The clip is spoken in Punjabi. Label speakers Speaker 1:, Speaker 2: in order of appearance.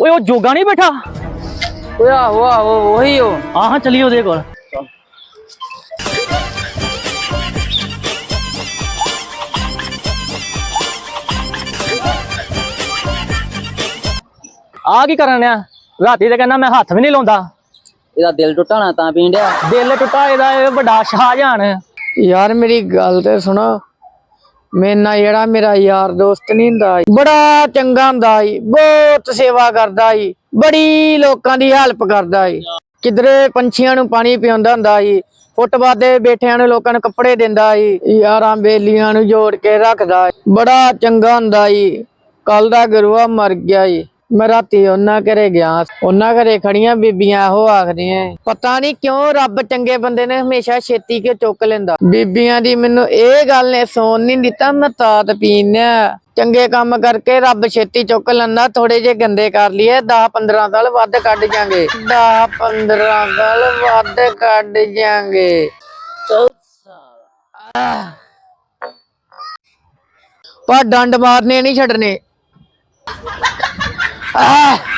Speaker 1: ਓਏ ਉਹ ਜੋਗਾ ਨਹੀਂ ਬੈਠਾ
Speaker 2: ਓਏ ਆਹੋ ਆਹੋ ਉਹੀ ਉਹ
Speaker 1: ਹਾਂ ਹਾਂ ਚਲੀ ਉਹਦੇ ਕੋਲ ਆ ਕੀ ਕਰਨ ਆ ਰਾਤੀ ਤੇ ਕਹਿੰਦਾ ਮੈਂ ਹੱਥ ਵੀ ਨਹੀਂ ਲਾਉਂਦਾ
Speaker 2: ਇਹਦਾ ਦਿਲ ਟੁੱਟਾ ਨਾ ਤਾਂ ਪੀਣ ਡਿਆ
Speaker 1: ਦਿਲ ਟੁੱਟਾ ਇਹਦਾ ਇਹ ਵੱਡਾ ਸ਼ਾਹਜਹਾਨ
Speaker 3: ਯਾਰ ਮੇਰੀ ਗੱਲ ਤੇ ਸੁਣੋ ਮੇਨਾ ਜਿਹੜਾ ਮੇਰਾ ਯਾਰ ਦੋਸਤ ਨਹੀਂ ਹੁੰਦਾ ਬੜਾ ਚੰਗਾ ਹੁੰਦਾ ਈ ਬਹੁਤ ਸੇਵਾ ਕਰਦਾ ਈ ਬੜੀ ਲੋਕਾਂ ਦੀ ਹੈਲਪ ਕਰਦਾ ਈ ਕਿਧਰੇ ਪੰਛੀਆਂ ਨੂੰ ਪਾਣੀ ਪਿਆਉਂਦਾ ਹੁੰਦਾ ਈ ਫੁੱਟਬਾਲ ਦੇ ਬੈਠਿਆਂ ਨੂੰ ਲੋਕਾਂ ਨੂੰ ਕੱਪੜੇ ਦਿੰਦਾ ਈ ਯਾਰਾਂ ਬੇਲੀਆਂ ਨੂੰ ਜੋੜ ਕੇ ਰੱਖਦਾ ਬੜਾ ਚੰਗਾ ਹੁੰਦਾ ਈ ਕੱਲ ਦਾ ਗੁਰੂਆ ਮਰ ਗਿਆ ਈ ਮੈਂ ਰਾਤੀ ਉਹਨਾਂ ਘਰੇ ਗਿਆ, ਉਹਨਾਂ ਘਰੇ ਖੜੀਆਂ ਬੀਬੀਆਂ ਇਹੋ ਆਖਦੀਆਂ, ਪਤਾ ਨਹੀਂ ਕਿਉਂ ਰੱਬ ਚੰਗੇ ਬੰਦੇ ਨੇ ਹਮੇਸ਼ਾ ਛੇਤੀ ਕੇ ਚੁੱਕ ਲੈਂਦਾ? ਬੀਬੀਆਂ ਦੀ ਮੈਨੂੰ ਇਹ ਗੱਲ ਨੇ ਸੌਣ ਨਹੀਂ ਦਿੱਤਾ, ਮੈਂ ਤਾਤ ਪੀਨਿਆ ਚੰਗੇ ਕੰਮ ਕਰਕੇ ਰੱਬ ਛੇਤੀ ਚੁੱਕ ਲੈਂਦਾ ਥੋੜੇ ਜੇ ਗੰਦੇ ਕਰ ਲਈਏ 10 15 ਸਾਲ ਵੱਧ ਕੱਢ ਜਾਾਂਗੇ। 10 15 ਸਾਲ ਵੱਧ ਕੱਢ ਜਾਾਂਗੇ। ਪਰ ਡੰਡ ਮਾਰਨੇ ਨਹੀਂ ਛੱਡਨੇ। Ah!